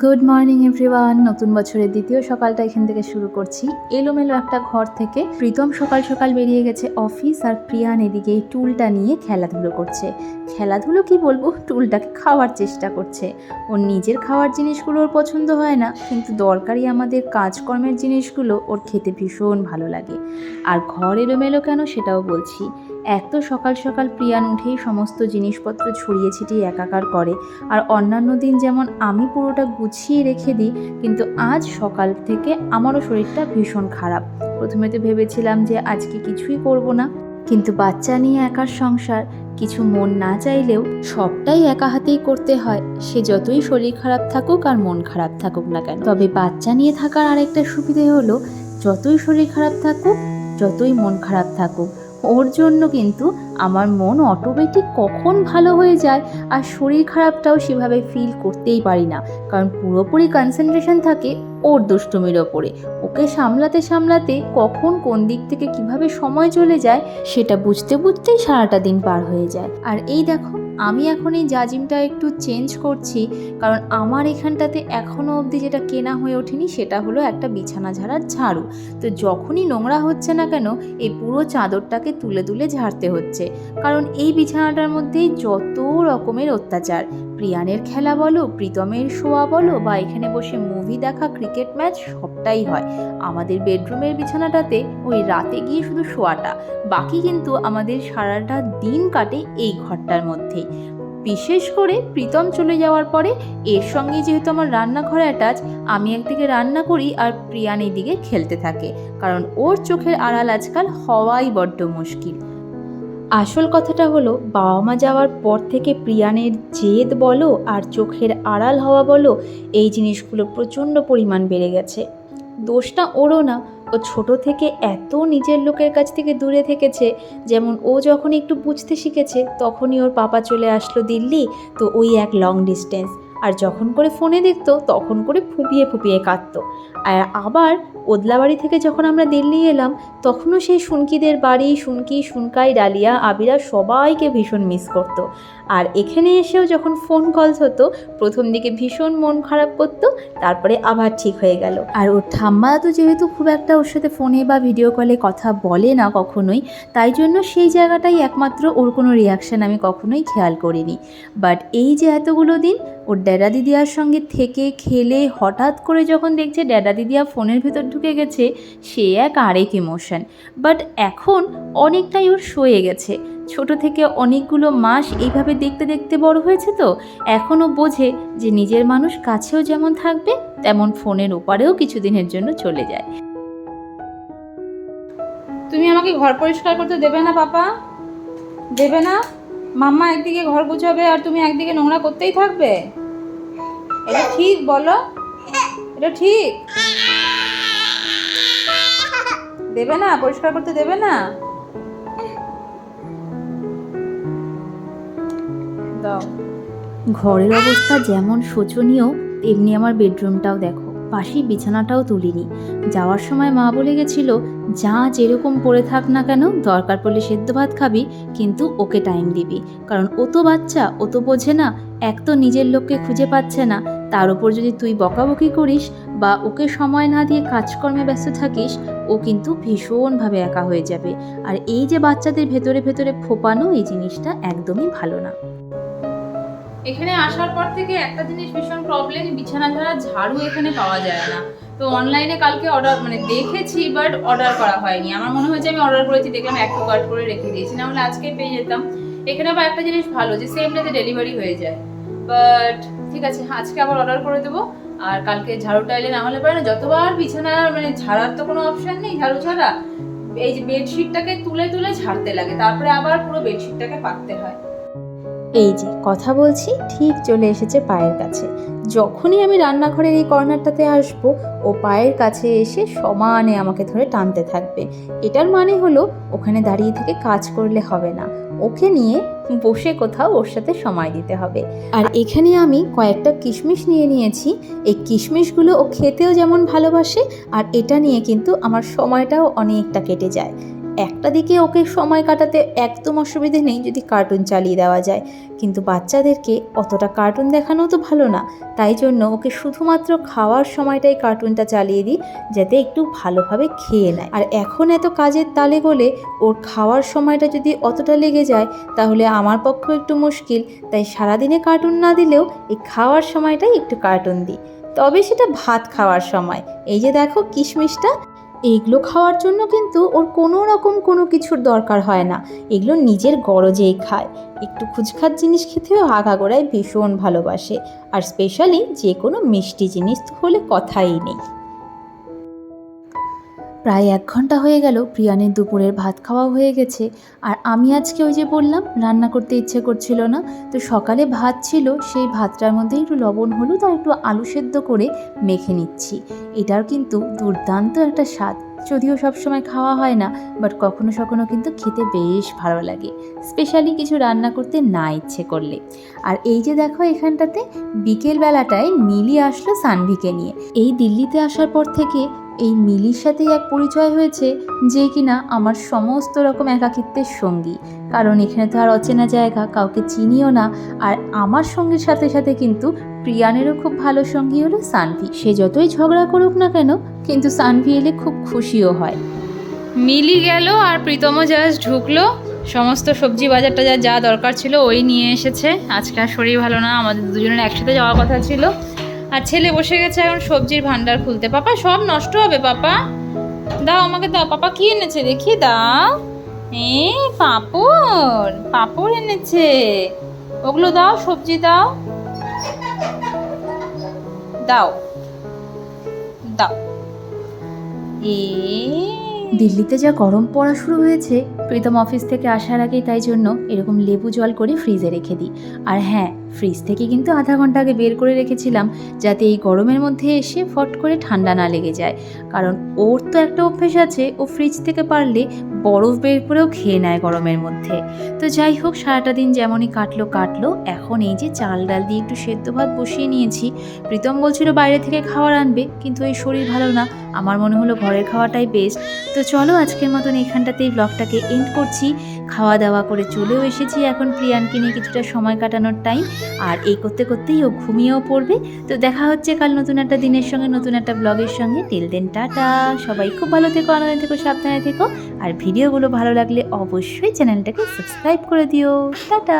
Good morning everyone নতুন বছরের দ্বিতীয় সকালটা এখান থেকে শুরু করছি। এলোমেলো একটা ঘর থেকে প্রীতম সকাল সকাল বেরিয়ে গেছে অফিস আর প্রিয়ান এদিকে এই টুলটা নিয়ে খেলাধুলো করছে। খেলাধুলো কি বলব? টুলটাকে খাওয়ার চেষ্টা করছে। ওর নিজের খাওয়ার জিনিসগুলো ওর পছন্দ হয় না, কিন্তু দরকারি আমাদের কাজকর্মের জিনিসগুলো ওর খেতে ভীষণ ভালো লাগে। আর ঘর এলোমেলো কেন সেটাও বলছি। এক তো সকাল সকাল প্রিয়ান উঠেই সমস্ত জিনিসপত্র ছড়িয়ে ছিটিয়ে একাকার করে। আর অন্যান্য দিন যেমন আমি পুরোটা গুছিয়ে রেখে দিই, কিন্তু আজ সকাল থেকে আমারও শরীরটা ভীষণ খারাপ। প্রথমে তো ভেবেছিলাম যে আজকে কিছুই করব না। কিন্তু বাচ্চা নিয়ে একার সংসার, কিছু মন না চাইলেও সবটাই একা হাতেই করতে হয়। সে যতই শরীর খারাপ থাকুক আর মন খারাপ থাকুক না কেন। তবে বাচ্চা নিয়ে থাকার আরেকটা সুবিধে হলো, যতই শরীর খারাপ থাকুক, যতই মন খারাপ থাকুক ওর জন্য কিন্তু আমার মন অটোমেটিক কখন ভালো হয়ে যায় আর শরীর খারাপটাও সেভাবে ফিল করতেই পারি না। কারণ পুরোপুরি কনসেন্ট্রেশন থাকে ওর দুষ্টুমির ওপরে। ওকে সামলাতে সামলাতে কখন কোন দিক থেকে কীভাবে সময় চলে যায় সেটা বুঝতে বুঝতেই সারাটা দিন পার হয়ে যায়। আর এই দেখো আমি এখন এই জাজিমটা একটু চেঞ্জ করছি, কারণ আমার এখানটাতে এখনও অবধি যেটা কেনা হয়ে ওঠেনি সেটা হলো একটা বিছানা ঝাড়ার ঝাড়ু। তো যখনই নোংরা হচ্ছে না কেন, এই পুরো চাদরটাকে তুলে তুলে ঝাড়তে হচ্ছে। কারণ এই বিছানাটার মধ্যেই যত রকমের অত্যাচার। প্রিয়ানের খেলা বলো, প্রীতমের শোয়া বলো, বা এখানে বসে মুভি দেখা ক্রিকেট ম্যাচ সবটাই হয়। আমাদের বেডরুমের বিছানাটাতে ওই রাতে গিয়ে শুধু শোয়াটা। বাকি কিন্তু আমাদের সারাটা দিন কাটে এই ঘরটার মধ্যেই বিশেষ করে প্রীতম চলে যাওয়ার পরে এর সঙ্গে যেহেতু আমার রান্নাঘর অ্যাটাচ আমি একদিকে রান্না করি আর প্রিয়ান এইদিকে খেলতে থাকে। কারণ ওর চোখের আড়াল আজকাল হওয়াই বড্ড মুশকিল। আসল কথাটা হলো বাবা মা যাওয়ার পর থেকে প্রিয়ানের জেদ বলো আর চোখের আড়াল হওয়া বলো, এই জিনিসগুলো প্রচণ্ড পরিমাণ বেড়ে গেছে। দোষটা ওরও না ও ছোট থেকে এত নিজের লোকের কাছ থেকে দূরে থেকেছে, যেমন ও যখন একটু বুঝতে শিখেছে, তখনই ওর পাপা চলে আসলো দিল্লি, তো ওই এক লং ডিস্টেন্স আর যখন করে ফোনে দেখতো, তখন করে ফুপিয়ে ফুপিয়ে কাঁদতো। আর আবার ওদলাবাড়ি থেকে যখন আমরা দিল্লি এলাম, তখনও সেই সুনকিদের বাড়ি সুনকি সুনকাই ডালিয়া, আবিরা সবাইকে ভীষণ মিস করতো। আর এখানে এসেও যখন ফোন কলস হতো, প্রথম দিকে ভীষণ মন খারাপ করতো, তারপরে আবার ঠিক হয়ে গেল। আর ওর ঠাম্মা তো যেহেতু খুব একটা ওর সাথে ফোনে বা ভিডিও কলে কথা বলে না কখনোই, তাই জন্য সেই জায়গাটাই একমাত্র ওর কোনো রিয়াকশান আমি কখনোই খেয়াল করিনি। বাট এই যে এতগুলো দিন, ওর ড্যাডা দিদিয়ার সঙ্গে থেকে, খেলে, হঠাৎ করে যখন দেখছে ড্যাডা দিদিয়া ফোনের ভিতর ঢুকে গেছে, সে এক আরেক ইমোশন বাট এখন অনেকটাই ওর সয়ে গেছে। ছোট থেকে অনেকগুলো মাস এইভাবে দেখতে দেখতে বড় হয়েছে তো এখনও বোঝে যে নিজের মানুষ কাছেও যেমন থাকবে, তেমন ফোনের ওপারেও কিছুদিনের জন্য চলে যায়। তুমি আমাকে ঘর পরিষ্কার করতে দেবে না, পাপা? দেবে না? মাম্মা একদিকে ঘর গুছাবে আর তুমি একদিকে নোংরা করতেই থাকবে? এটা ঠিক বলো? এটা ঠিক? দেবে না? পরিষ্কার করতে দেবে না? ঘরের অবস্থা যেমন শোচনীয়, তেমনি আমার বেডরুমটাও দেখো। পাশেই বিছানাটাও তুলিনি। যাওয়ার সময় মা বলে গেছিল, যা যেরকম পড়ে থাক না কেন, দরকার পড়লে সেদ্ধ ভাত খাবি, কিন্তু ওকে টাইম দিবি। কারণ ও তো বাচ্চা, ও তো বোঝে না, এক তো নিজের লোককে খুঁজে পাচ্ছে না। তার উপর যদি তুই বকাবকি করিস বা ওকে সময় না দিয়ে কাজকর্মে ব্যস্ত থাকিস ও কিন্তু ভীষণভাবে একা হয়ে যাবে। আর এই যে বাচ্চাদের ভেতরে ভেতরে ফোপানো, এই জিনিসটা একদমই ভালো না। এখানে আসার পর থেকে একটা জিনিস ভীষণ প্রবলেম বিছানা ঝাড়া ঝাড়ু এখানে পাওয়া যায় না। তো অনলাইনে কালকে অর্ডার মানে দেখেছি বাট অর্ডার করা হয়নি। আমার মনে হয়েছে আমি অর্ডার করেছি, দেখলাম এক কার্ড করে রেখে দিয়েছি না হলে আজকে পেয়ে যেতাম। এখানে আবার একটা জিনিস ভালো, যে সেম ডেতে ডেলিভারি হয়ে যায়। বাট ঠিক আছে, আজকে আবার অর্ডার করে দেবো। আর কালকে ঝাড়ুটা এলে না হলে পারে না, যতবার বিছানা মানে ঝাড়ার তো কোনো অপশন নেই ঝাড়ু ছাড়া। এই যে বেডশিটটাকে তুলে তুলে ঝাড়তে লাগে, তারপরে আবার পুরো বেডশিটটাকে পাততে হয়। এই যে কথা বলছি, ঠিক চলে এসেছে পায়ের কাছে। যখনই আমি রান্নাঘরের এই কর্নারটাতে আসব, ও পায়ের কাছে এসে সমানে আমাকে ধরে টানতে থাকবে। এটার মানে হলো, ওখানে দাঁড়িয়ে থেকে কাজ করলে হবে না। ওকে নিয়ে বসে কোথাও ওর সাথে সময় দিতে হবে। আর এখানে আমি কয়েকটা কিশমিশ নিয়ে নিয়েছি। এই কিশমিশগুলো ও খেতেও যেমন ভালোবাসে আর এটা নিয়ে কিন্তু আমার সময়টাও অনেকটা কেটে যায়। একটা দিকে ওকে সময় কাটাতে একদম অসুবিধে নেই যদি কার্টুন চালিয়ে দেওয়া যায়। কিন্তু বাচ্চাদেরকে অতটা কার্টুন দেখানো তো ভালো না। তাই জন্য ওকে শুধুমাত্র খাওয়ার সময়টাই কার্টুনটা চালিয়ে দিই, যাতে একটু ভালোভাবে খেয়ে নেয়। আর এখন এত কাজের তালে গলে ওর খাওয়ার সময়টা যদি অতটা লেগে যায়, তাহলে আমার পক্ষেও একটু মুশকিল। তাই সারাদিনে কার্টুন না দিলেও এই খাওয়ার সময়টাই একটু কার্টুন দিই। তবে সেটা ভাত খাওয়ার সময়। এই যে দেখো কিশমিশটা। এইগুলো খাওয়ার জন্য কিন্তু ওর কোনো রকম কোনো কিছুর দরকার হয় না। এগুলো নিজের গরজেই খায়। একটু খুচখাত জিনিস খেতেও আগাগোড়ায় ভীষণ ভালোবাসে। আর স্পেশালি যে কোনো মিষ্টি জিনিস হলে কথাই নেই। প্রায় এক ঘণ্টা হয়ে গেল প্রিয়ানের দুপুরের ভাত খাওয়া হয়ে গেছে। আর আমি আজকে ওই যে বললাম, রান্না করতে ইচ্ছে করছিল না। তো সকালে ভাত ছিল, সেই ভাতটার মধ্যে একটু লবণ, হলুদ আর একটু আলু সেদ্ধ করে মেখে নিচ্ছি। এটার কিন্তু দুর্দান্ত একটা স্বাদ। যদিও সবসময় খাওয়া হয় না বাট কখনো সখনো কিন্তু খেতে বেশ ভালো লাগে। স্পেশালি কিছু রান্না করতে না ইচ্ছে করলে। আর এই যে দেখো এখানটাতে বিকেল বেলাটায় মিলি আসলো সানভিকে নিয়ে। এই দিল্লিতে আসার পর থেকে এই মিলির সাথেই এক পরিচয় হয়েছে যে কিনা আমার সমস্ত রকম একাকিত্বের সঙ্গী। কারণ এখানে তো আর অচেনা জায়গা, কাউকে চিনিও না। আর আমার সঙ্গীর সাথে সাথে কিন্তু প্রিয়ানেরও খুব ভালো সঙ্গী হলো সানভি। সে যতই ঝগড়া করুক না কেন, কিন্তু সানভি এলে খুব খুশিও হয়। মিলি গেল আর প্রীতমও জাস্ট ঢুকলো। সমস্ত সবজি বাজারটা যা যা দরকার ছিল ওই নিয়ে এসেছে। আজকে আর শরীর ভালো না, আমাদের দুজনের একসাথে যাওয়ার কথা ছিল। আর ছেলে বসে গেছে এখন সবজির ভান্ডার খুলতে। পাপা, সব নষ্ট হবে পাপা। দাও আমাকে দাও, পাপা কি এনেছে দেখি, দাও। এ, পাপড় পাপড় এনেছে। ওগুলো দাও, সবজি দাও। দাও। দাও। এ দিল্লিতে যা গরম পড়া শুরু হয়েছে, প্রীতম অফিস থেকে আসার আগেই তাই জন্য এরকম লেবু জল করে ফ্রিজে রেখে দিই। আর হ্যাঁ ফ্রিজ থেকে কিন্তু আধা ঘণ্টা আগে বের করে রেখেছিলাম, যাতে এই গরমের মধ্যে এসে ফট করে ঠান্ডা না লেগে যায়। কারণ ওর তো একটা অভ্যেস আছে, ও ফ্রিজ থেকে পারলে বরফ বের করেও খেয়ে নেয় গরমের মধ্যে। তো যাই হোক, সারাটা দিন যেমনই কাটলো কাটলো। এখন এই যে চাল ডাল দিয়ে একটু সেদ্ধ ভাত বসিয়ে নিয়েছি। প্রীতম বলছিল বাইরে থেকে খাওয়ার আনবে, কিন্তু এই শরীর ভালো না। আমার মনে হলো ঘরের খাওয়াটাই বেস্ট তো চলো আজকের মতন এখানটাতেই ব্লগটাকে এন্ড করছি। খাওয়া দাওয়া করে চলেও এসেছি এখন প্রিয়ানকে নিয়ে কিছুটা সময় কাটানোর টাইম আর এই করতে করতেই ও ঘুমিয়েও পড়বে। তো দেখা হচ্ছে কাল নতুন একটা দিনের সঙ্গে, নতুন একটা ব্লগের সঙ্গে। Till then tata. সবাই খুব ভালো থেকো, আনন্দে থেকো, সাবধানে থেকো। আর ভিডিওগুলো ভালো লাগলে অবশ্যই চ্যানেলটাকে সাবস্ক্রাইব করে দিও। টাটা।